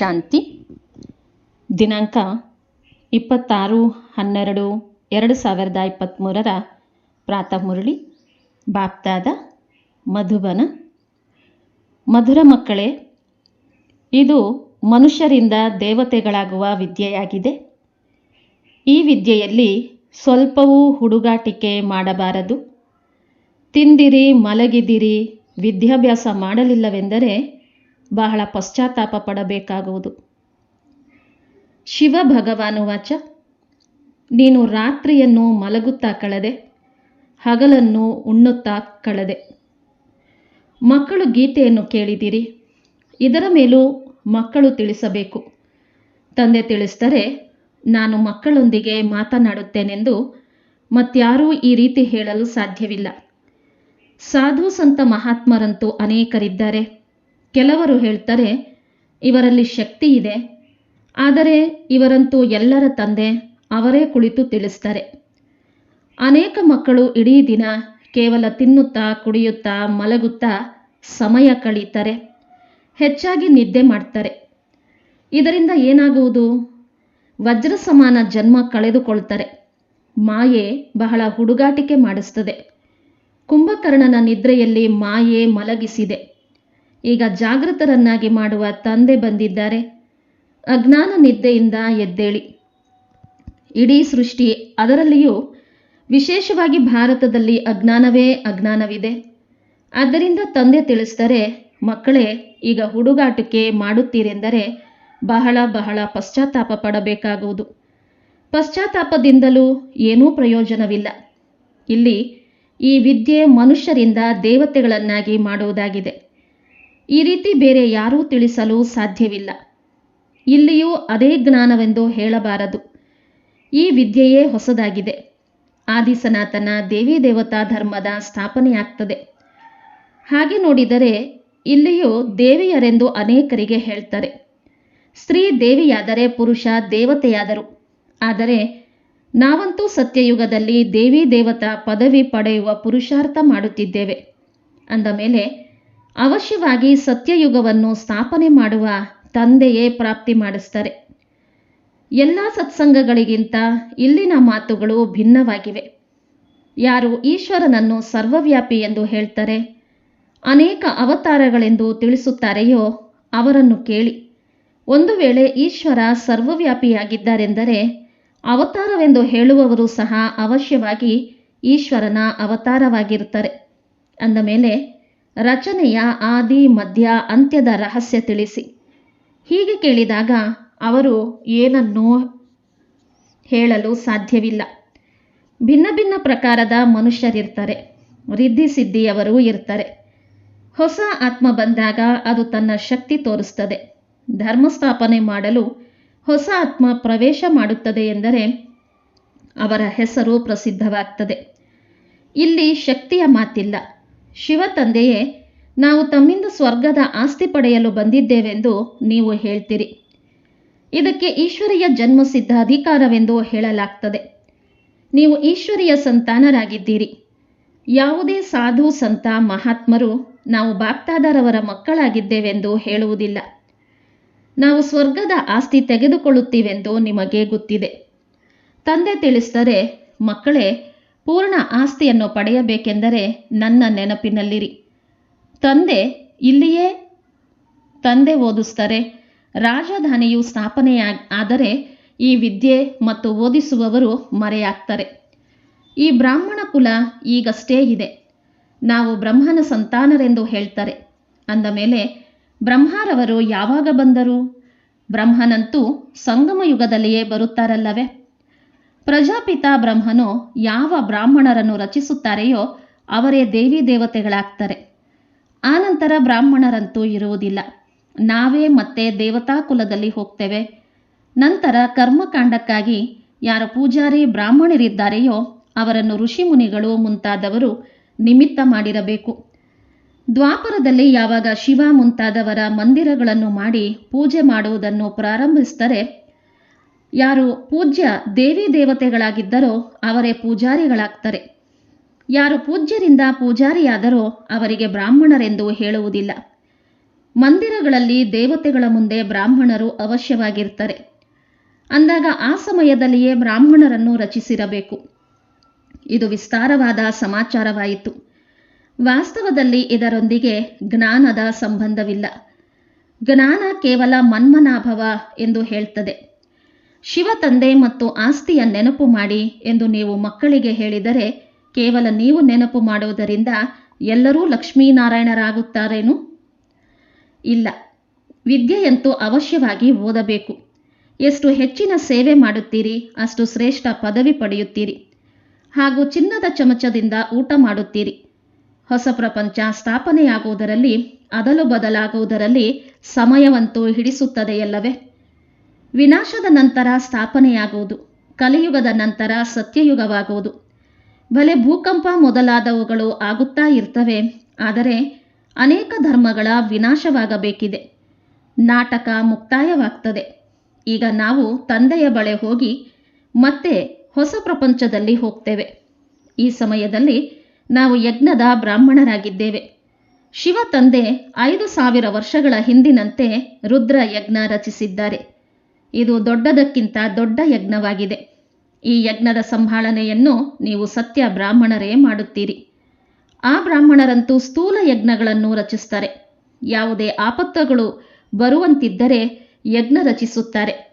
ಶಾಂತಿ. ದಿನಾಂಕ ಇಪ್ಪತ್ತಾರು ಹನ್ನೆರಡು ಎರಡು ಸಾವಿರದ ಇಪ್ಪತ್ತ್ಮೂರರ ಪ್ರಾತಃ ಮುರಳಿ, ಬಾಪ್ತಾದ ಮಧುಬನ. ಮಧುರ ಮಕ್ಕಳೇ, ಇದು ಮನುಷ್ಯರಿಂದ ದೇವತೆಗಳಾಗುವ ವಿದ್ಯೆಯಾಗಿದೆ. ಈ ವಿದ್ಯೆಯಲ್ಲಿ ಸ್ವಲ್ಪವೂ ಹುಡುಗಾಟಿಕೆ ಮಾಡಬಾರದು. ತಿಂದಿರಿ, ಮಲಗಿದಿರಿ, ವಿದ್ಯಾಭ್ಯಾಸ ಮಾಡಲಿಲ್ಲವೆಂದರೆ ಬಹಳ ಪಶ್ಚಾತ್ತಾಪ ಪಡಬೇಕಾಗುವುದು. ಶಿವ ಭಗವಾನುವಾಚ ನೀನು ರಾತ್ರಿಯನ್ನು ಮಲಗುತ್ತಾ ಕಳೆದೆ, ಹಗಲನ್ನು ಉಣ್ಣುತ್ತಾ ಕಳೆದೆ. ಮಕ್ಕಳು ಗೀತೆಯನ್ನು ಕೇಳಿದಿರಿ ಇದರ ಮೇಲೂ ಮಕ್ಕಳು ತಿಳಿಸಬೇಕು. ತಂದೆ ತಿಳಿಸಿದರೆ, ನಾನು ಮಕ್ಕಳೊಂದಿಗೆ ಮಾತನಾಡುತ್ತೇನೆಂದು ಮತ್ಯಾರೂ ಈ ರೀತಿ ಹೇಳಲು ಸಾಧ್ಯವಿಲ್ಲ. ಸಾಧು ಸಂತ ಮಹಾತ್ಮರಂತೂ ಅನೇಕರಿದ್ದಾರೆ. ಕೆಲವರು ಹೇಳ್ತಾರೆ, ಇವರಲ್ಲಿ ಶಕ್ತಿ ಇದೆ. ಆದರೆ ಇವರಂತೂ ಎಲ್ಲರ ತಂದೆ ಅವರೇ ಕುಳಿತು ತಿಳಿಸ್ತಾರೆ. ಅನೇಕ ಮಕ್ಕಳು ಇಡೀ ದಿನ ಕೇವಲ ತಿನ್ನುತ್ತಾ, ಕುಡಿಯುತ್ತಾ, ಮಲಗುತ್ತಾ ಸಮಯ ಕಳೀತಾರೆ. ಹೆಚ್ಚಾಗಿ ನಿದ್ದೆ ಮಾಡ್ತಾರೆ. ಇದರಿಂದ ಏನಾಗುವುದು? ವಜ್ರ ಸಮಾನ ಜನ್ಮ ಕಳೆದುಕೊಳ್ತಾರೆ. ಮಾಯೆ ಬಹಳ ಹುಡುಗಾಟಿಕೆ ಮಾಡಿಸ್ತದೆ. ಕುಂಭಕರ್ಣನ ನಿದ್ರೆಯಲ್ಲಿ ಮಾಯೆ ಮಲಗಿಸಿದೆ. ಈಗ ಜಾಗೃತರನ್ನಾಗಿ ಮಾಡುವ ತಂದೆ ಬಂದಿದ್ದಾರೆ. ಅಜ್ಞಾನ ನಿದ್ದೆಯಿಂದ ಎದ್ದೇಳಿ. ಇಡೀ ಸೃಷ್ಟಿ ಅದರಲ್ಲಿಯೂ ವಿಶೇಷವಾಗಿ ಭಾರತದಲ್ಲಿ ಅಜ್ಞಾನವೇ ಅಜ್ಞಾನವಿದೆ. ಆದ್ದರಿಂದ ತಂದೆ ತಿಳಿಸ್ತಾರೆ ಮಕ್ಕಳೇ ಈಗ ಹುಡುಗಾಟಕ್ಕೆ ಮಾಡುತ್ತೀರೆಂದರೆ ಬಹಳ ಬಹಳ ಪಶ್ಚಾತ್ತಾಪ ಪಡಬೇಕಾಗುವುದು. ಪಶ್ಚಾತ್ತಾಪದಿಂದಲೂ ಏನೂ ಪ್ರಯೋಜನವಿಲ್ಲ. ಇಲ್ಲಿ ಈ ವಿದ್ಯೆ ಮನುಷ್ಯರಿಂದ ದೇವತೆಗಳನ್ನಾಗಿ ಮಾಡುವುದಾಗಿದೆ. ಈ ರೀತಿ ಬೇರೆ ಯಾರೂ ತಿಳಿಸಲು ಸಾಧ್ಯವಿಲ್ಲ. ಇಲ್ಲಿಯೂ ಅದೇ ಜ್ಞಾನವೆಂದು ಹೇಳಬಾರದು. ಈ ವಿದ್ಯೆಯೇ ಹೊಸದಾಗಿದೆ. ಆದಿಸನಾತನ ದೇವಿ ದೇವತಾ ಧರ್ಮದ ಸ್ಥಾಪನೆಯಾಗ್ತದೆ. ಹಾಗೆ ನೋಡಿದರೆ ಇಲ್ಲಿಯೂ ದೇವಿಯರೆಂದು ಅನೇಕರಿಗೆ ಹೇಳ್ತಾರೆ. ಸ್ತ್ರೀ ದೇವಿಯಾದರೆ ಪುರುಷ ದೇವತೆಯಾದರು. ಆದರೆ ನಾವಂತೂ ಸತ್ಯಯುಗದಲ್ಲಿ ದೇವಿ ದೇವತಾ ಪದವಿ ಪಡೆಯುವ ಪುರುಷಾರ್ಥ ಮಾಡುತ್ತಿದ್ದೇವೆ. ಅಂದ ಮೇಲೆ ಅವಶ್ಯವಾಗಿ ಸತ್ಯಯುಗವನ್ನು ಸ್ಥಾಪನೆ ಮಾಡುವ ತಂದೆಯೇ ಪ್ರಾಪ್ತಿ ಮಾಡಿಸ್ತಾರೆ. ಎಲ್ಲ ಸತ್ಸಂಗಗಳಿಗಿಂತ ಇಲ್ಲಿನ ಮಾತುಗಳು ಭಿನ್ನವಾಗಿವೆ. ಯಾರು ಈಶ್ವರನನ್ನು ಸರ್ವವ್ಯಾಪಿ ಎಂದು ಹೇಳ್ತಾರೆ, ಅನೇಕ ಅವತಾರಗಳೆಂದು ತಿಳಿಸುತ್ತಾರೆಯೋ ಅವರನ್ನು ಕೇಳಿ. ಒಂದು ವೇಳೆ ಈಶ್ವರ ಸರ್ವವ್ಯಾಪಿಯಾಗಿದ್ದಾರೆಂದರೆ ಅವತಾರವೆಂದು ಹೇಳುವವರು ಸಹ ಅವಶ್ಯವಾಗಿ ಈಶ್ವರನ ಅವತಾರವಾಗಿರುತ್ತಾರೆ. ಅಂದ ಮೇಲೆ ರಚನೆಯ ಆದಿ, ಮಧ್ಯ, ಅಂತ್ಯದ ರಹಸ್ಯ ತಿಳಿಸಿ. ಹೀಗೆ ಕೇಳಿದಾಗ ಅವರು ಏನನ್ನೂ ಹೇಳಲು ಸಾಧ್ಯವಿಲ್ಲ. ಭಿನ್ನ ಭಿನ್ನ ಪ್ರಕಾರದ ಮನುಷ್ಯರಿರ್ತಾರೆ. ರಿದ್ಧಿ ಸಿದ್ಧಿಯವರು ಇರ್ತಾರೆ. ಹೊಸ ಆತ್ಮ ಬಂದಾಗ ಅದು ತನ್ನ ಶಕ್ತಿ ತೋರಿಸ್ತದೆ. ಧರ್ಮ ಸ್ಥಾಪನೆ ಮಾಡಲು ಹೊಸ ಆತ್ಮ ಪ್ರವೇಶ ಮಾಡುತ್ತದೆ ಎಂದರೆ ಅವರ ಹೆಸರು ಪ್ರಸಿದ್ಧವಾಗ್ತದೆ. ಇಲ್ಲಿ ಶಕ್ತಿಯ ಮಾತಿಲ್ಲ. ಶಿವ ತಂದೆಯೇ, ನಾವು ತಮ್ಮಿಂದ ಸ್ವರ್ಗದ ಆಸ್ತಿ ಪಡೆಯಲು ಬಂದಿದ್ದೇವೆಂದು ನೀವು ಹೇಳ್ತೀರಿ. ಇದಕ್ಕೆ ಈಶ್ವರಿಯ ಜನ್ಮಸಿದ್ಧ ಅಧಿಕಾರವೆಂದು ಹೇಳಲಾಗ್ತದೆ. ನೀವು ಈಶ್ವರಿಯ ಸಂತಾನರಾಗಿದ್ದೀರಿ. ಯಾವುದೇ ಸಾಧು, ಸಂತ, ಮಹಾತ್ಮರು ನಾವು ಬಾಪ್ತಾದರವರ ಮಕ್ಕಳಾಗಿದ್ದೇವೆಂದು ಹೇಳುವುದಿಲ್ಲ. ನಾವು ಸ್ವರ್ಗದ ಆಸ್ತಿ ತೆಗೆದುಕೊಳ್ಳುತ್ತೀವೆಂದು ನಿಮಗೆ ಗೊತ್ತಿದೆ. ತಂದೆ ತಿಳಿಸಿದರೆ, ಮಕ್ಕಳೇ ಪೂರ್ಣ ಆಸ್ತಿಯನ್ನು ಪಡೆಯಬೇಕೆಂದರೆ ನನ್ನ ನೆನಪಿನಲ್ಲಿರಿ. ತಂದೆ, ಇಲ್ಲಿಯೇ ತಂದೆ ಓದಿಸ್ತಾರೆ. ರಾಜಧಾನಿಯು ಸ್ಥಾಪನೆಯ ಆದರೆ ಈ ವಿದ್ಯೆ ಮತ್ತು ಓದಿಸುವವರು ಮರೆಯಾಗ್ತಾರೆ. ಈ ಬ್ರಾಹ್ಮಣ ಕುಲ ಈಗಷ್ಟೇ ಇದೆ. ನಾವು ಬ್ರಹ್ಮನ ಸಂತಾನರೆಂದು ಹೇಳ್ತಾರೆ. ಅಂದ ಮೇಲೆ, ಬ್ರಹ್ಮರವರು ಯಾವಾಗ ಬಂದರು? ಬ್ರಹ್ಮನಂತೂ ಸಂಗಮ ಯುಗದಲ್ಲಿಯೇ ಬರುತ್ತಾರಲ್ಲವೇ? ಪ್ರಜಾಪಿತ ಬ್ರಹ್ಮನು ಯಾವ ಬ್ರಾಹ್ಮಣರನ್ನು ರಚಿಸುತ್ತಾರೆಯೋ ಅವರೇ ದೇವಿ ದೇವತೆಗಳಾಗ್ತಾರೆ. ಆನಂತರ ಬ್ರಾಹ್ಮಣರಂತೂ ಇರುವುದಿಲ್ಲ. ನಾವೇ ಮತ್ತೆ ದೇವತಾ ಕುಲದಲ್ಲಿ ಹೋಗ್ತೇವೆ. ನಂತರ ಕರ್ಮಕಾಂಡಕ್ಕಾಗಿ ಯಾರ ಪೂಜಾರಿ ಬ್ರಾಹ್ಮಣರಿದ್ದಾರೆಯೋ ಅವರನ್ನು ಋಷಿಮುನಿಗಳು ಮುಂತಾದವರು ನಿಮಿತ್ತ ಮಾಡಿರಬೇಕು. ದ್ವಾಪರದಲ್ಲಿ ಯಾವಾಗ ಶಿವ ಮುಂತಾದವರ ಮಂದಿರಗಳನ್ನು ಮಾಡಿ ಪೂಜೆ ಮಾಡುವುದನ್ನು ಪ್ರಾರಂಭಿಸಿದರೆ ಯಾರು ಪೂಜ್ಯ ದೇವಿ ದೇವತೆಗಳಾಗಿದ್ದರೋ ಅವರೇ ಪೂಜಾರಿಗಳಾಗ್ತಾರೆ. ಯಾರು ಪೂಜ್ಯರಿಂದ ಪೂಜಾರಿಯಾದರೋ ಅವರಿಗೆ ಬ್ರಾಹ್ಮಣರೆಂದು ಹೇಳುವುದಿಲ್ಲ. ಮಂದಿರಗಳಲ್ಲಿ ದೇವತೆಗಳ ಮುಂದೆ ಬ್ರಾಹ್ಮಣರು ಅವಶ್ಯವಾಗಿರ್ತಾರೆ. ಅಂದಾಗ ಆ ಸಮಯದಲ್ಲಿಯೇ ಬ್ರಾಹ್ಮಣರನ್ನು ರಚಿಸಿರಬೇಕು. ಇದು ವಿಸ್ತಾರವಾದ ಸಮಾಚಾರವಾಯಿತು. ವಾಸ್ತವದಲ್ಲಿ ಇದರೊಂದಿಗೆ ಜ್ಞಾನದ ಸಂಬಂಧವಿಲ್ಲ. ಜ್ಞಾನ ಕೇವಲ ಮನ್ಮನಾಭವ ಎಂದು ಹೇಳ್ತದೆ. ಶಿವ ತಂದೆ ಮತ್ತು ಆಸ್ತಿಯ ನೆನಪು ಮಾಡಿ ಎಂದು ನೀವು ಮಕ್ಕಳಿಗೆ ಹೇಳಿದರೆ ಕೇವಲ ನೀವು ನೆನಪು ಮಾಡುವುದರಿಂದ ಎಲ್ಲರೂ ಲಕ್ಷ್ಮೀನಾರಾಯಣರಾಗುತ್ತಾರೇನು? ಇಲ್ಲ. ವಿದ್ಯೆಯಂತೂ ಅವಶ್ಯವಾಗಿ ಓದಬೇಕು. ಎಷ್ಟು ಹೆಚ್ಚಿನ ಸೇವೆ ಮಾಡುತ್ತೀರಿ, ಅಷ್ಟು ಶ್ರೇಷ್ಠ ಪದವಿ ಪಡೆಯುತ್ತೀರಿ. ಹಾಗೂ ಚಿನ್ನದ ಚಮಚದಿಂದ ಊಟ ಮಾಡುತ್ತೀರಿ. ಹೊಸ ಪ್ರಪಂಚ ಸ್ಥಾಪನೆಯಾಗುವುದರಲ್ಲಿ, ಅದಲು ಬದಲಾಗುವುದರಲ್ಲಿ ಸಮಯವಂತೂ ಹಿಡಿಸುತ್ತದೆಯಲ್ಲವೇ? ವಿನಾಶದ ನಂತರ ಸ್ಥಾಪನೆಯಾಗುವುದು, ಕಲಿಯುಗದ ನಂತರ ಸತ್ಯಯುಗವಾಗುವುದು. ಭಲೆ ಭೂಕಂಪ ಮೊದಲಾದವುಗಳು ಆಗುತ್ತಾ ಇರ್ತವೆ, ಆದರೆ ಅನೇಕ ಧರ್ಮಗಳ ವಿನಾಶವಾಗಬೇಕಿದೆ. ನಾಟಕ ಮುಕ್ತಾಯವಾಗ್ತದೆ. ಈಗ ನಾವು ತಂದೆಯ ಬಳೆ ಹೋಗಿ ಮತ್ತೆ ಹೊಸ ಪ್ರಪಂಚದಲ್ಲಿ ಹೋಗ್ತೇವೆ. ಈ ಸಮಯದಲ್ಲಿ ನಾವು ಯಜ್ಞದ ಬ್ರಾಹ್ಮಣರಾಗಿದ್ದೇವೆ. ಶಿವ ತಂದೆ ಐದು ಸಾವಿರ ವರ್ಷಗಳ ಹಿಂದಿನಂತೆ ರುದ್ರ ಯಜ್ಞ ರಚಿಸಿದ್ದಾರೆ. ಇದು ದೊಡ್ಡದಕ್ಕಿಂತ ದೊಡ್ಡ ಯಜ್ಞವಾಗಿದೆ. ಈ ಯಜ್ಞದ ಸಂಭಾಳನೆಯನ್ನು ನೀವು ಸತ್ಯ ಬ್ರಾಹ್ಮಣರೇ ಮಾಡುತ್ತೀರಿ. ಆ ಬ್ರಾಹ್ಮಣರಂತೂ ಸ್ಥೂಲ ಯಜ್ಞಗಳನ್ನು ರಚಿಸ್ತಾರೆ ಯಾವುದೇ ಆಪತ್ತುಗಳು ಬರುವಂತಿದ್ದರೆ ಯಜ್ಞ ರಚಿಸುತ್ತಾರೆ.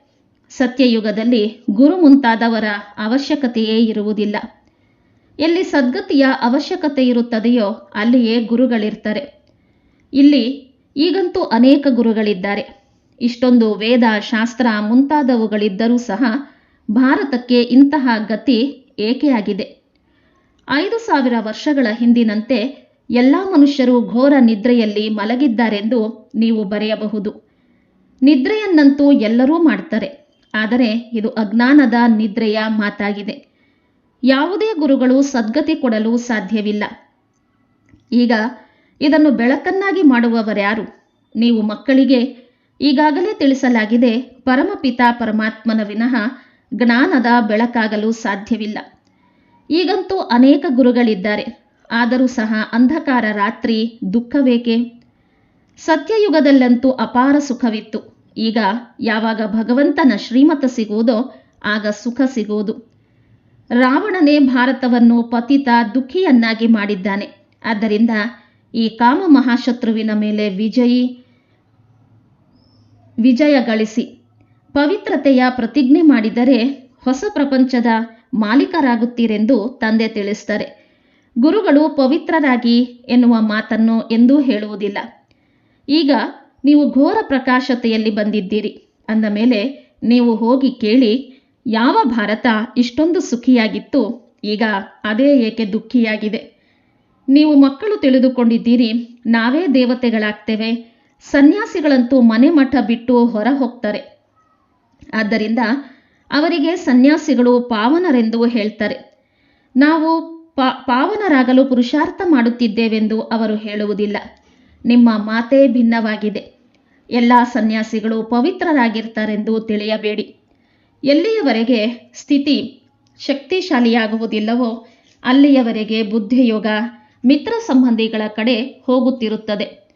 ಸತ್ಯಯುಗದಲ್ಲಿ ಗುರು ಮುಂತಾದವರ ಅವಶ್ಯಕತೆಯೇ ಇರುವುದಿಲ್ಲ. ಎಲ್ಲಿ ಸದ್ಗತಿಯ ಅವಶ್ಯಕತೆ ಇರುತ್ತದೆಯೋ ಅಲ್ಲಿಯೇ ಗುರುಗಳಿರ್ತಾರೆ. ಇಲ್ಲಿ ಈಗಂತೂ ಅನೇಕ ಗುರುಗಳಿದ್ದಾರೆ. ಇಷ್ಟೊಂದು ವೇದ, ಶಾಸ್ತ್ರ ಮುಂತಾದವುಗಳಿದ್ದರೂ ಸಹ ಭಾರತಕ್ಕೆ ಇಂತಹ ಗತಿ ಏಕೆಯಾಗಿದೆ. ಐದು ಸಾವಿರ ವರ್ಷಗಳ ಹಿಂದಿನಂತೆ ಎಲ್ಲ ಮನುಷ್ಯರು ಘೋರ ನಿದ್ರೆಯಲ್ಲಿ ಮಲಗಿದ್ದಾರೆಂದು ನೀವು ಬರೆಯಬಹುದು. ನಿದ್ರೆಯನ್ನಂತೂ ಎಲ್ಲರೂ ಮಾಡ್ತಾರೆ, ಆದರೆ ಇದು ಅಜ್ಞಾನದ ನಿದ್ರೆಯ ಮಾತಾಗಿದೆ. ಯಾವುದೇ ಗುರುಗಳು ಸದ್ಗತಿ ಕೊಡಲು ಸಾಧ್ಯವಿಲ್ಲ. ಈಗ ಇದನ್ನು ಬೆಳಕನ್ನಾಗಿ ಮಾಡುವವರ್ಯಾರು? ನೀವು ಮಕ್ಕಳಿಗೆ ಈಗಾಗಲೇ ತಿಳಿಸಲಾಗಿದೆ ಪರಮಪಿತ ಪರಮಾತ್ಮನ ವಿನಃ ಜ್ಞಾನದ ಬೆಳಕಾಗಲು ಸಾಧ್ಯವಿಲ್ಲ. ಈಗಂತೂ ಅನೇಕ ಗುರುಗಳಿದ್ದಾರೆ. ಆದರೂ ಸಹ ಅಂಧಕಾರ ರಾತ್ರಿ ದುಃಖವೇಕೆ? ಸತ್ಯಯುಗದಲ್ಲಂತೂ ಅಪಾರ ಸುಖವಿತ್ತು. ಈಗ ಯಾವಾಗ ಭಗವಂತನ ಶ್ರೀಮತ ಸಿಗುವುದೋ ಆಗ ಸುಖ ಸಿಗುವುದು ರಾವಣನೇ ಭಾರತವನ್ನು ಪತಿತ ದುಃಖಿಯನ್ನಾಗಿ ಮಾಡಿದ್ದಾನೆ. ಆದ್ದರಿಂದ ಈ ಕಾಮ ಮಹಾಶತ್ರುವಿನ ಮೇಲೆ ವಿಜಯಿ ವಿಜಯ ಗಳಿಸಿ. ಪವಿತ್ರತೆಯ ಪ್ರತಿಜ್ಞೆ ಮಾಡಿದರೆ ಹೊಸ ಪ್ರಪಂಚದ ಮಾಲೀಕರಾಗುತ್ತೀರೆಂದು ತಂದೆ ತಿಳಿಸ್ತಾರೆ ಗುರುಗಳು ಪವಿತ್ರರಾಗಿ ಎನ್ನುವ ಮಾತನ್ನು ಎಂದೂ ಹೇಳುವುದಿಲ್ಲ. ಈಗ ನೀವು ಘೋರ ಪ್ರಕಾಶತೆಯಲ್ಲಿ ಬಂದಿದ್ದೀರಿ. ಅಂದ ಮೇಲೆ ನೀವು ಹೋಗಿ ಕೇಳಿ, ಯಾವ ಭಾರತ ಇಷ್ಟೊಂದು ಸುಖಿಯಾಗಿತ್ತು? ಈಗ ಅದೇ ಏಕೆ ದುಃಖಿಯಾಗಿದೆ? ನೀವು ಮಕ್ಕಳು ತಿಳಿದುಕೊಂಡಿದ್ದೀರಿ, ನಾವೇ ದೇವತೆಗಳಾಗ್ತೇವೆ ಸನ್ಯಾಸಿಗಳಂತೂ ಮನೆ ಮಠ ಬಿಟ್ಟು ಹೊರ ಹೋಗ್ತಾರೆ. ಆದ್ದರಿಂದ ಅವರಿಗೆ ಸನ್ಯಾಸಿಗಳು ಪಾವನರೆಂದು ಹೇಳ್ತಾರೆ. ನಾವು ಪಾವನರಾಗಲು ಪುರುಷಾರ್ಥ ಮಾಡುತ್ತಿದ್ದೇವೆಂದು ಅವರು ಹೇಳುವುದಿಲ್ಲ. ನಿಮ್ಮ ಮಾತೇ ಭಿನ್ನವಾಗಿದೆ. ಎಲ್ಲ ಸನ್ಯಾಸಿಗಳು ಪವಿತ್ರರಾಗಿರ್ತಾರೆಂದು ತಿಳಿಯಬೇಡಿ. ಎಲ್ಲಿಯವರೆಗೆ ಸ್ಥಿತಿ ಶಕ್ತಿಶಾಲಿಯಾಗುವುದಿಲ್ಲವೋ ಅಲ್ಲಿಯವರೆಗೆ ಬುದ್ಧಿಯೋಗ, ಮಿತ್ರ ಸಂಬಂಧಿಗಳ ಕಡೆ ಹೋಗುತ್ತಿರುತ್ತದೆ.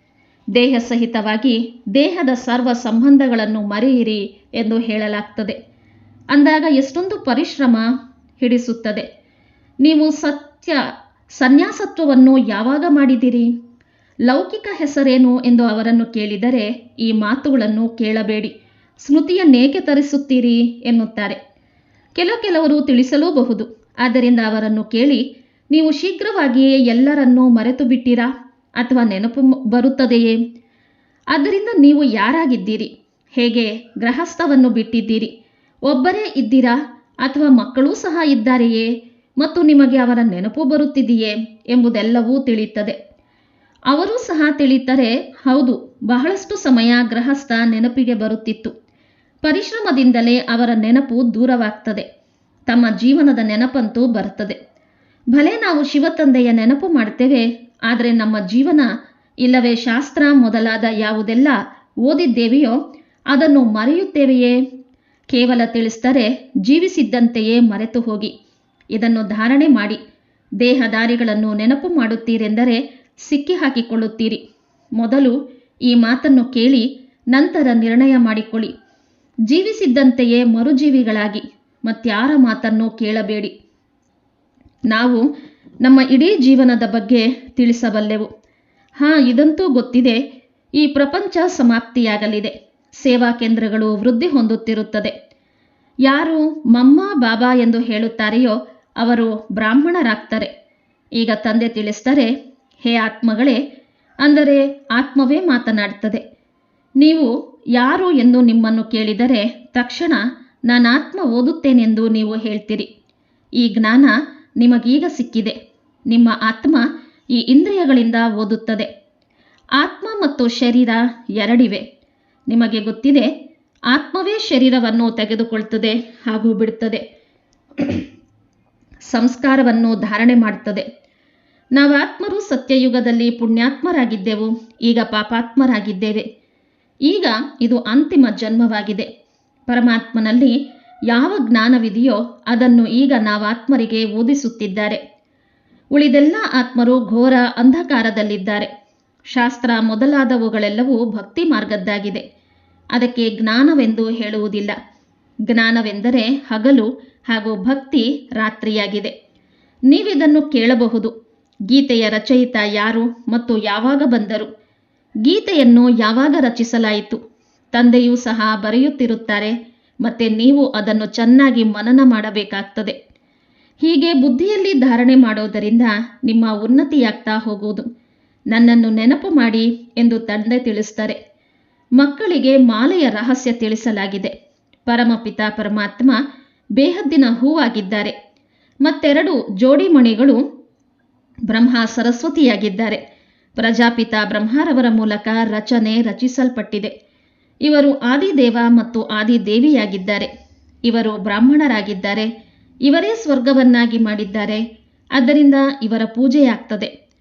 ದೇಹ ಸಹಿತವಾಗಿ ದೇಹದ ಸರ್ವ ಸಂಬಂಧಗಳನ್ನು ಮರೆಯಿರಿ ಎಂದು ಹೇಳಲಾಗ್ತದೆ. ಅಂದಾಗ ಎಷ್ಟೊಂದು ಪರಿಶ್ರಮ ಹಿಡಿಸುತ್ತದೆ. ನೀವು ಸತ್ಯ, ಸನ್ಯಾಸತ್ವವನ್ನು ಯಾವಾಗ ಮಾಡಿದಿರಿ ಲೌಕಿಕ ಹೆಸರೇನು ಎಂದು ಅವರನ್ನು ಕೇಳಿದರೆ ಈ ಮಾತುಗಳನ್ನು ಕೇಳಬೇಡಿ. ಸ್ಮೃತಿಯನ್ನೇಕೆ ತರಿಸುತ್ತೀರಿ ಎನ್ನುತ್ತಾರೆ. ಕೆಲ ಕೆಲವರು ತಿಳಿಸಲೂಬಹುದು. ಆದ್ದರಿಂದ ಅವರನ್ನು ಕೇಳಿ, ನೀವು ಶೀಘ್ರವಾಗಿಯೇ ಎಲ್ಲರನ್ನೂ ಮರೆತು ಬಿಟ್ಟಿರಾ ಅಥವಾ ನೆನಪು ಬರುತ್ತದೆಯೇ? ಆದ್ದರಿಂದ ನೀವು ಯಾರಾಗಿದ್ದೀರಿ? ಹೇಗೆ ಗೃಹಸ್ಥವನ್ನು ಬಿಟ್ಟಿದ್ದೀರಿ? ಒಬ್ಬರೇ ಇದ್ದೀರಾ? ಅಥವಾ ಮಕ್ಕಳೂ ಸಹ ಇದ್ದಾರೆಯೇ? ಮತ್ತು ನಿಮಗೆ ಅವರ ನೆನಪು ಬರುತ್ತಿದೆಯೇ ಎಂಬುದೆಲ್ಲವೂ ತಿಳಿಯುತ್ತದೆ. ಅವರೂ ಸಹ ತಿಳಿಯುತ್ತಾರೆ, ಹೌದು, ಬಹಳಷ್ಟು ಸಮಯ ಗೃಹಸ್ಥ ನೆನಪಿಗೆ ಬರುತ್ತಿತ್ತು. ಪರಿಶ್ರಮದಿಂದಲೇ ಅವರ ನೆನಪು ದೂರವಾಗ್ತದೆ. ತಮ್ಮ ಜೀವನದ ನೆನಪಂತೂ ಬರುತ್ತದೆ. ಭಲೆ ನಾವು ಶಿವತಂದೆಯ ನೆನಪು ಮಾಡ್ತೇವೆ. ಆದರೆ ನಮ್ಮ ಜೀವನ ಇಲ್ಲವೇ ಶಾಸ್ತ್ರ ಮೊದಲಾದ ಯಾವುದೆಲ್ಲ ಓದಿದ್ದೇವೆಯೋ ಅದನ್ನು ಮರೆಯುತ್ತೇವೆಯೇ? ಕೇವಲ ತಿಳಿಸ್ತಾರೆ ಜೀವಿಸಿದ್ದಂತೆಯೇ ಮರೆತು ಹೋಗಿ. ಇದನ್ನು ಧಾರಣೆ ಮಾಡಿ. ದೇಹದಾರಿಗಳನ್ನು ನೆನಪು ಮಾಡುತ್ತೀರೆಂದರೆ ಸಿಕ್ಕಿ ಹಾಕಿಕೊಳ್ಳುತ್ತೀರಿ. ಮೊದಲು ಈ ಮಾತನ್ನು ಕೇಳಿ ನಂತರ ನಿರ್ಣಯ ಮಾಡಿಕೊಳ್ಳಿ. ಜೀವಿಸಿದ್ದಂತೆಯೇ ಮರುಜೀವಿಗಳಾಗಿ ಮತ್ಯಾರ ಮಾತನ್ನು ಕೇಳಬೇಡಿ. ನಾವು ನಮ್ಮ ಇಡೀ ಜೀವನದ ಬಗ್ಗೆ ತಿಳಿಸಬಲ್ಲೆವು. ಹಾಂ, ಇದಂತೂ ಗೊತ್ತಿದೆ. ಈ ಪ್ರಪಂಚ ಸಮಾಪ್ತಿಯಾಗಲಿದೆ. ಸೇವಾ ಕೇಂದ್ರಗಳು ವೃದ್ಧಿ ಹೊಂದುತ್ತಿರುತ್ತದೆ. ಯಾರು ಮಮ್ಮ, ಬಾಬಾ ಎಂದು ಹೇಳುತ್ತಾರೆಯೋ ಅವರು ಬ್ರಾಹ್ಮಣರಾಗ್ತಾರೆ. ಈಗ ತಂದೆ ತಿಳಿಸ್ತಾರೆ ಹೇ ಆತ್ಮಗಳೇ, ಅಂದರೆ ಆತ್ಮವೇ ಮಾತನಾಡ್ತದೆ. ನೀವು ಯಾರು ಎಂದು ನಿಮ್ಮನ್ನು ಕೇಳಿದರೆ ತಕ್ಷಣ ನಾನು ಆತ್ಮ ಓದುತ್ತೇನೆಂದು ನೀವು ಹೇಳ್ತೀರಿ. ಈ ಜ್ಞಾನ ನಿಮಗೀಗ ಸಿಕ್ಕಿದೆ. ನಿಮ್ಮ ಆತ್ಮ ಈ ಇಂದ್ರಿಯಗಳಿಂದ ಓದುತ್ತದೆ. ಆತ್ಮ ಮತ್ತು ಶರೀರ ಎರಡಿವೆ. ನಿಮಗೆ ಗೊತ್ತಿದೆ, ಆತ್ಮವೇ ಶರೀರವನ್ನು ತೆಗೆದುಕೊಳ್ತದೆ ಹಾಗೂ ಬಿಡುತ್ತದೆ. ಸಂಸ್ಕಾರವನ್ನು ಧಾರಣೆ ಮಾಡುತ್ತದೆ. ನಾವು ಆತ್ಮರು ಸತ್ಯಯುಗದಲ್ಲಿ ಪುಣ್ಯಾತ್ಮರಾಗಿದ್ದೆವು, ಈಗ ಪಾಪಾತ್ಮರಾಗಿದ್ದೇವೆ. ಈಗ ಇದು ಅಂತಿಮ ಜನ್ಮವಾಗಿದೆ. ಪರಮಾತ್ಮನಲ್ಲಿ ಯಾವ ಜ್ಞಾನವಿದೆಯೋ ಅದನ್ನು ಈಗ ನಾವಾತ್ಮರಿಗೆ ಓದಿಸುತ್ತಿದ್ದಾರೆ. ಉಳಿದೆಲ್ಲ ಆತ್ಮರು ಘೋರ ಅಂಧಕಾರದಲ್ಲಿದ್ದಾರೆ. ಶಾಸ್ತ್ರ ಮೊದಲಾದವುಗಳೆಲ್ಲವೂ ಭಕ್ತಿ ಮಾರ್ಗದ್ದಾಗಿದೆ. ಅದಕ್ಕೆ ಜ್ಞಾನವೆಂದು ಹೇಳುವುದಿಲ್ಲ. ಜ್ಞಾನವೆಂದರೆ ಹಗಲು ಹಾಗೂ ಭಕ್ತಿ ರಾತ್ರಿಯಾಗಿದೆ. ನೀವಿದನ್ನು ಕೇಳಬಹುದು. ಗೀತೆಯ ರಚಯಿತ ಯಾರು ಮತ್ತು ಯಾವಾಗ ಬಂದರು? ಗೀತೆಯನ್ನು ಯಾವಾಗ ರಚಿಸಲಾಯಿತು? ತಂದೆಯೂ ಸಹ ಬರೆಯುತ್ತಿರುತ್ತಾರೆ, ಮತ್ತೆ ನೀವು ಅದನ್ನು ಚೆನ್ನಾಗಿ ಮನನ ಮಾಡಬೇಕಾಗ್ತದೆ. ಹೀಗೆ ಬುದ್ಧಿಯಲ್ಲಿ ಧಾರಣೆ ಮಾಡೋದರಿಂದ ನಿಮ್ಮ ಉನ್ನತಿಯಾಗ್ತಾ ಹೋಗುವುದು. ನನ್ನನ್ನು ನೆನಪು ಮಾಡಿ ಎಂದು ತಂದೆ ತಿಳಿಸ್ತಾರೆ. ಮಕ್ಕಳಿಗೆ ಮಾಲೆಯ ರಹಸ್ಯ ತಿಳಿಸಲಾಗಿದೆ. ಪರಮಪಿತ ಪರಮಾತ್ಮ ಬೇಹದ್ದಿನ ಹೂವಾಗಿದ್ದಾರೆ. ಮತ್ತೆರಡು ಜೋಡಿ ಮಣಿಗಳು ಬ್ರಹ್ಮ ಸರಸ್ವತಿಯಾಗಿದ್ದಾರೆ. ಪ್ರಜಾಪಿತ ಬ್ರಹ್ಮರವರ ಮೂಲಕ ರಚನೆ ರಚಿಸಲ್ಪಟ್ಟಿದೆ. ಇವರು ಆದಿದೇವ ಮತ್ತು ಆದಿದೇವಿಯಾಗಿದ್ದಾರೆ. ಇವರು ಬ್ರಾಹ್ಮಣರಾಗಿದ್ದಾರೆ. ಇವರೇ ಸ್ವರ್ಗವನ್ನಾಗಿ ಮಾಡಿದ್ದಾರೆ. ಅದರಿಂದ ಇವರ ಪೂಜೆಯಾಗ್ತದೆ.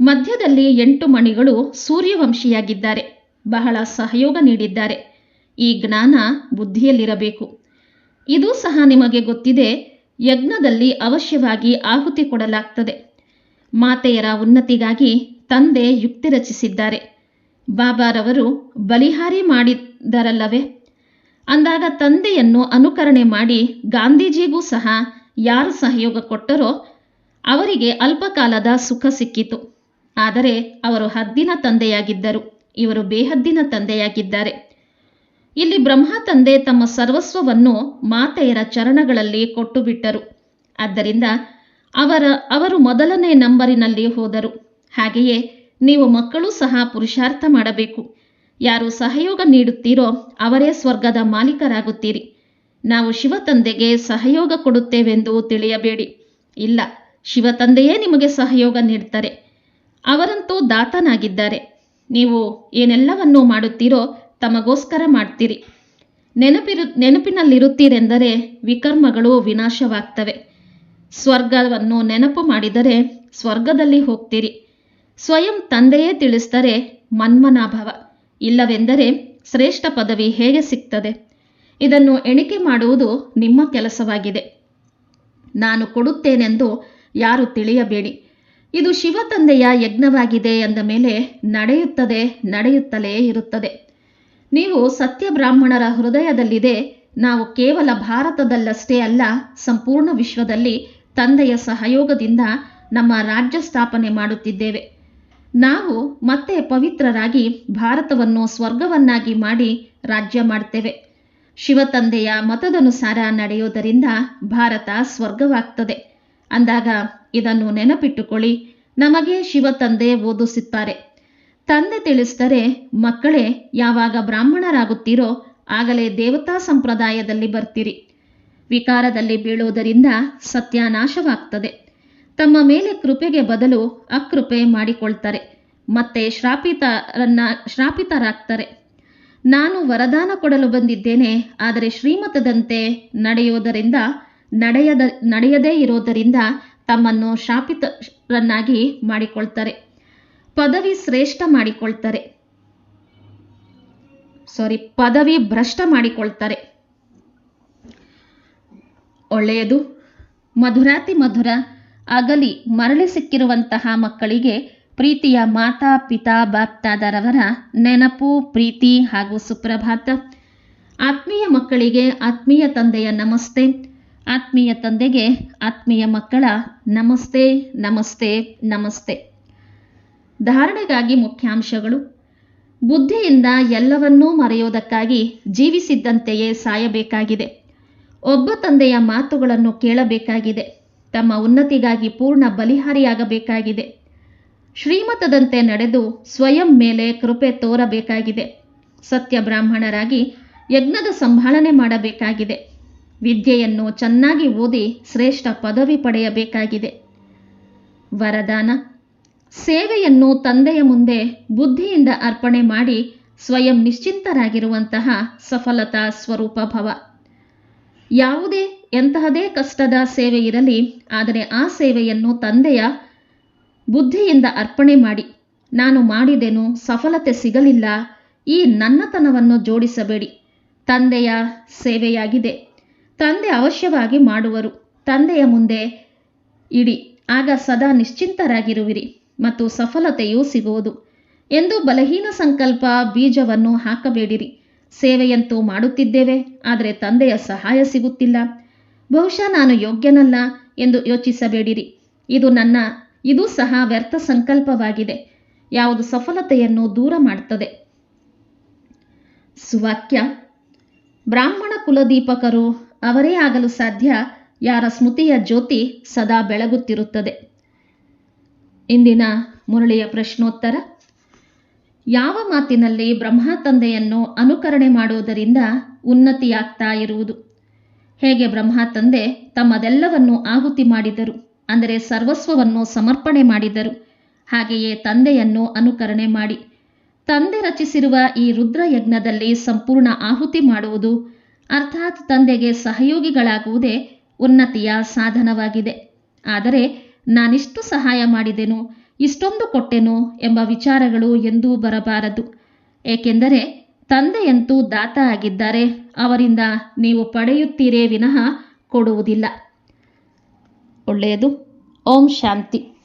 ಮಧ್ಯದಲ್ಲಿ ಎಂಟು ಮಣಿಗಳು ಸೂರ್ಯವಂಶಿಯಾಗಿದ್ದಾರೆ. ಬಹಳ ಸಹಯೋಗ ನೀಡಿದ್ದಾರೆ. ಈ ಜ್ಞಾನ ಬುದ್ಧಿಯಲ್ಲಿರಬೇಕು. ಇದು ಸಹ ನಿಮಗೆ ಗೊತ್ತಿದೆ, ಯಜ್ಞದಲ್ಲಿ ಅವಶ್ಯವಾಗಿ ಆಹುತಿ ಕೊಡಲಾಗ್ತದೆ. ಮಾತೆಯರ ಉನ್ನತಿಗಾಗಿ ತಂದೆ ಯುಕ್ತಿ ರಚಿಸಿದ್ದಾರೆ. ಬಾಬಾರವರು ಬಲಿಹಾರಿ ಮಾಡಿದರಲ್ಲವೇ? ಅಂದಾಗ ತಂದೆಯನ್ನು ಅನುಕರಣೆ ಮಾಡಿ ಗಾಂಧೀಜಿಗೂ ಸಹ ಯಾರು ಸಹಯೋಗ ಕೊಟ್ಟರೋ ಅವರಿಗೆ ಅಲ್ಪಕಾಲದ ಸುಖ ಸಿಕ್ಕಿತು. ಆದರೆ ಅವರು ಹದ್ದಿನ ತಂದೆಯಾಗಿದ್ದರು. ಇವರು ಬೇಹದ್ದಿನ ತಂದೆಯಾಗಿದ್ದಾರೆ. ಇಲ್ಲಿ ಬ್ರಹ್ಮ ತಂದೆ ತಮ್ಮ ಸರ್ವಸ್ವವನ್ನು ಮಾತೆಯರ ಚರಣಗಳಲ್ಲಿ ಕೊಟ್ಟು ಬಿಟ್ಟರು ಆದ್ದರಿಂದ ಅವರ, ಅವರು ಮೊದಲನೇ ನಂಬರಿನಲ್ಲಿ ಹೋದರು. ಹಾಗೆಯೇ ನೀವು ಮಕ್ಕಳು ಸಹ ಪುರುಷಾರ್ಥ ಮಾಡಬೇಕು. ಯಾರು ಸಹಯೋಗ ನೀಡುತ್ತೀರೋ ಅವರೇ ಸ್ವರ್ಗದ ಮಾಲೀಕರಾಗುತ್ತೀರಿ. ನಾವು ಶಿವತಂದೆಗೆ ಸಹಯೋಗ ಕೊಡುತ್ತೇವೆಂದು ತಿಳಿಯಬೇಡಿ. ಇಲ್ಲ, ಶಿವತಂದೆಯೇ ನಿಮಗೆ ಸಹಯೋಗ ನೀಡ್ತಾರೆ ಅವರಂತೂ ದಾತನಾಗಿದ್ದಾರೆ. ನೀವು ಏನೆಲ್ಲವನ್ನೂ ಮಾಡುತ್ತೀರೋ ತಮಗೋಸ್ಕರ ಮಾಡ್ತೀರಿ. ನೆನಪಿರು, ನೆನಪಿನಲ್ಲಿರುತ್ತೀರೆಂದರೆ ವಿಕರ್ಮಗಳು ವಿನಾಶವಾಗ್ತವೆ. ಸ್ವರ್ಗವನ್ನು ನೆನಪು ಮಾಡಿದರೆ ಸ್ವರ್ಗದಲ್ಲಿ ಹೋಗ್ತೀರಿ. ಸ್ವಯಂ ತಂದೆಯೇ ತಿಳಿಸ್ತಾರೆ ಮನ್ಮನಾಭವ. ಇಲ್ಲವೆಂದರೆ ಶ್ರೇಷ್ಠ ಪದವಿ ಹೇಗೆ ಸಿಗ್ತದೆ? ಇದನ್ನು ಎಣಿಕೆ ಮಾಡುವುದು ನಿಮ್ಮ ಕೆಲಸವಾಗಿದೆ. ನಾನು ಕೊಡುತ್ತೇನೆಂದು ಯಾರು ತಿಳಿಯಬೇಡಿ. ಇದು ಶಿವತಂದೆಯ ಯಜ್ಞವಾಗಿದೆ ಎಂದ ಮೇಲೆ ನಡೆಯುತ್ತದೆ, ನಡೆಯುತ್ತಲೇ ಇರುತ್ತದೆ. ನೀವು ಸತ್ಯ ಬ್ರಾಹ್ಮಣರ ಹೃದಯದಲ್ಲಿದೆ, ನಾವು ಕೇವಲ ಭಾರತದಲ್ಲಷ್ಟೇ ಅಲ್ಲ, ಸಂಪೂರ್ಣ ವಿಶ್ವದಲ್ಲಿ ತಂದೆಯ ಸಹಯೋಗದಿಂದ ನಮ್ಮ ರಾಜ್ಯ ಸ್ಥಾಪನೆ ಮಾಡುತ್ತಿದ್ದೇವೆ. ನಾವು ಮತ್ತೆ ಪವಿತ್ರರಾಗಿ ಭಾರತವನ್ನು ಸ್ವರ್ಗವನ್ನಾಗಿ ಮಾಡಿ ರಾಜ್ಯ ಮಾಡ್ತೇವೆ. ಶಿವತಂದೆಯ ಮತದನುಸಾರ ನಡೆಯುವುದರಿಂದ ಭಾರತ ಸ್ವರ್ಗವಾಗ್ತದೆ. ಅಂದಾಗ ಇದನ್ನು ನೆನಪಿಟ್ಟುಕೊಳ್ಳಿ, ನಮಗೆ ಶಿವ ತಂದೆ ಓದಿಸುತ್ತಾರೆ ತಂದೆ ತಿಳಿಸಿದರೆ, ಮಕ್ಕಳೇ, ಯಾವಾಗ ಬ್ರಾಹ್ಮಣರಾಗುತ್ತೀರೋ, ಆಗಲೇ ದೇವತಾ ಸಂಪ್ರದಾಯದಲ್ಲಿ ಬರ್ತೀರಿ. ವಿಕಾರದಲ್ಲಿ ಬೀಳುವುದರಿಂದ ಸತ್ಯನಾಶವಾಗ್ತದೆ. ತಮ್ಮ ಮೇಲೆ ಕೃಪೆಗೆ ಬದಲು ಅಕೃಪೆ ಮಾಡಿಕೊಳ್ತಾರೆ. ಮತ್ತೆ ಶ್ರಾಪಿತರನ್ನ, ಶ್ರಾಪಿತರಾಗ್ತಾರೆ. ನಾನು ವರದಾನ ಕೊಡಲು ಬಂದಿದ್ದೇನೆ, ಆದರೆ ಶ್ರೀಮತದಂತೆ ನಡೆಯುವುದರಿಂದ, ನಡೆಯದ, ನಡೆಯದೇ ಇರೋದರಿಂದ ತಮ್ಮನ್ನು ಶಾಪಿತರನ್ನಾಗಿ ಮಾಡಿಕೊಳ್ತಾರೆ. ಪದವಿ ಶ್ರೇಷ್ಠ ಮಾಡಿಕೊಳ್ತಾರೆ. ಸಾರಿ ಪದವಿ ಭ್ರಷ್ಟ ಮಾಡಿಕೊಳ್ತಾರೆ. ಒಳ್ಳೆಯದು. ಮಧುರಾತಿ ಮಧುರ. ಅಗಲಿ ಮರಳಿ ಸಿಕ್ಕಿರುವಂತಹ ಮಕ್ಕಳಿಗೆ ಪ್ರೀತಿಯ ಮಾತಾ ಪಿತಾ ಬಾಪ್ತಾದರವರ ನೆನಪು, ಪ್ರೀತಿ ಹಾಗೂ ಸುಪ್ರಭಾತ. ಆತ್ಮೀಯ ಮಕ್ಕಳಿಗೆ ಆತ್ಮೀಯ ತಂದೆಯ ನಮಸ್ತೆ. ಆತ್ಮೀಯ ತಂದೆಗೆ ಆತ್ಮೀಯ ಮಕ್ಕಳ ನಮಸ್ತೆ ನಮಸ್ತೆ ನಮಸ್ತೆ. ಧಾರಣೆಗಾಗಿ ಮುಖ್ಯಾಂಶಗಳು. ಬುದ್ಧಿಯಿಂದ ಎಲ್ಲವನ್ನೂ ಮರೆಯುವುದಕ್ಕಾಗಿ ಜೀವಿಸಿದ್ದಂತೆಯೇ ಸಾಯಬೇಕಾಗಿದೆ. ಒಬ್ಬ ತಂದೆಯ ಮಾತುಗಳನ್ನು ಕೇಳಬೇಕಾಗಿದೆ. ತಮ್ಮ ಉನ್ನತಿಗಾಗಿ ಪೂರ್ಣ ಬಲಿಹಾರಿಯಾಗಬೇಕಾಗಿದೆ. ಶ್ರೀಮತದಂತೆ ನಡೆದು ಸ್ವಯಂ ಮೇಲೆ ಕೃಪೆ ತೋರಬೇಕಾಗಿದೆ. ಸತ್ಯ ಬ್ರಾಹ್ಮಣರಾಗಿ ಯಜ್ಞದ ಸಂಭಾಳನೆ ಮಾಡಬೇಕಾಗಿದೆ. ವಿದ್ಯೆಯನ್ನು ಚೆನ್ನಾಗಿ ಓದಿ ಶ್ರೇಷ್ಠ ಪದವಿ ಪಡೆಯಬೇಕಾಗಿದೆ. ವರದಾನ, ಸೇವೆಯನ್ನು ತಂದೆಯ ಮುಂದೆ ಬುದ್ಧಿಯಿಂದ ಅರ್ಪಣೆ ಮಾಡಿ ಸ್ವಯಂ ನಿಶ್ಚಿಂತರಾಗಿರುವಂತಹ ಸಫಲತಾ ಸ್ವರೂಪ ಭವ. ಯಾವುದೇ ಎಂತಹದೇ ಕಷ್ಟದ ಸೇವೆ ಇರಲಿ, ಆದರೆ ಆ ಸೇವೆಯನ್ನು ತಂದೆಯ ಬುದ್ಧಿಯಿಂದ ಅರ್ಪಣೆ ಮಾಡಿ, ನಾನು ಮಾಡಿದೆನು, ಸಫಲತೆ ಸಿಗಲಿಲ್ಲ, ಈ ನನ್ನತನವನ್ನು ಜೋಡಿಸಬೇಡಿ. ತಂದೆಯ ಸೇವೆಯಾಗಿದೆ. ತಂದೆ ಅವಶ್ಯವಾಗಿ ಮಾಡುವರು. ತಂದೆಯ ಮುಂದೆ ಇಡಿ, ಆಗ ಸದಾ ನಿಶ್ಚಿಂತರಾಗಿರುವಿರಿ ಮತ್ತು ಸಫಲತೆಯೂ ಸಿಗುವುದು. ಎಂದು ಬಲಹೀನ ಸಂಕಲ್ಪ ಬೀಜವನ್ನು ಹಾಕಬೇಡಿರಿ. ಸೇವೆಯಂತೂ ಮಾಡುತ್ತಿದ್ದೇವೆ, ಆದರೆ ತಂದೆಯ ಸಹಾಯ ಸಿಗುತ್ತಿಲ್ಲ. ಬಹುಶಃ ನಾನು ಯೋಗ್ಯನಲ್ಲ ಎಂದು ಯೋಚಿಸಬೇಡಿರಿ. ಇದು ನನ್ನ, ಇದು ಸಹ ವ್ಯರ್ಥ ಸಂಕಲ್ಪವಾಗಿದೆ. ಯಾವುದು ಸಫಲತೆಯನ್ನು ದೂರ ಮಾಡುತ್ತದೆ ಸುವಾಕ್ಯ. ಬ್ರಾಹ್ಮಣ ಕುಲದೀಪಕರು ಅವರೇ ಆಗಲು ಸಾಧ್ಯ ಯಾರ ಸ್ಮೃತಿಯ ಜ್ಯೋತಿ ಸದಾ ಬೆಳಗುತ್ತಿರುತ್ತದೆ. ಇಂದಿನ ಮುರಳಿಯ ಪ್ರಶ್ನೋತ್ತರ. ಯಾವ ಮಾತಿನಲ್ಲಿ ಬ್ರಹ್ಮ ತಂದೆಯನ್ನು ಅನುಕರಣೆ ಮಾಡುವುದರಿಂದ ಉನ್ನತಿಯಾಗ್ತಾ ಇರುವುದು? ಹೇಗೆ ಬ್ರಹ್ಮ ತಂದೆ ತಮ್ಮದೆಲ್ಲವನ್ನು ಆಹುತಿ ಮಾಡಿದರು, ಅಂದರೆ ಸರ್ವಸ್ವವನ್ನು ಸಮರ್ಪಣೆ ಮಾಡಿದರು, ಹಾಗೆಯೇ ತಂದೆಯನ್ನು ಅನುಕರಣೆ ಮಾಡಿ. ತಂದೆ ರಚಿಸಿರುವ ಈ ರುದ್ರಯಜ್ಞದಲ್ಲಿ ಸಂಪೂರ್ಣ ಆಹುತಿ ಮಾಡುವುದು ಅರ್ಥಾತ್ ತಂದೆಗೆ ಸಹಯೋಗಿಗಳಾಗುವುದೇ ಉನ್ನತಿಯ ಸಾಧನವಾಗಿದೆ. ಆದರೆ ನಾನಿಷ್ಟು ಸಹಾಯ ಮಾಡಿದೆನು ಇಷ್ಟೊಂದು ಕೊಟ್ಟೆನು ಎಂಬ ವಿಚಾರಗಳು ಎಂದೂ ಬರಬಾರದು. ಏಕೆಂದರೆ ತಂದೆಯಂತೂ ದಾತ ಆಗಿದ್ದಾರೆ, ಅವರಿಂದ ನೀವು ಪಡೆಯುತ್ತೀರೇ ವಿನಃ ಕೊಡುವುದಿಲ್ಲ. ಒಳ್ಳೆಯದು. ಓಂ ಶಾಂತಿ.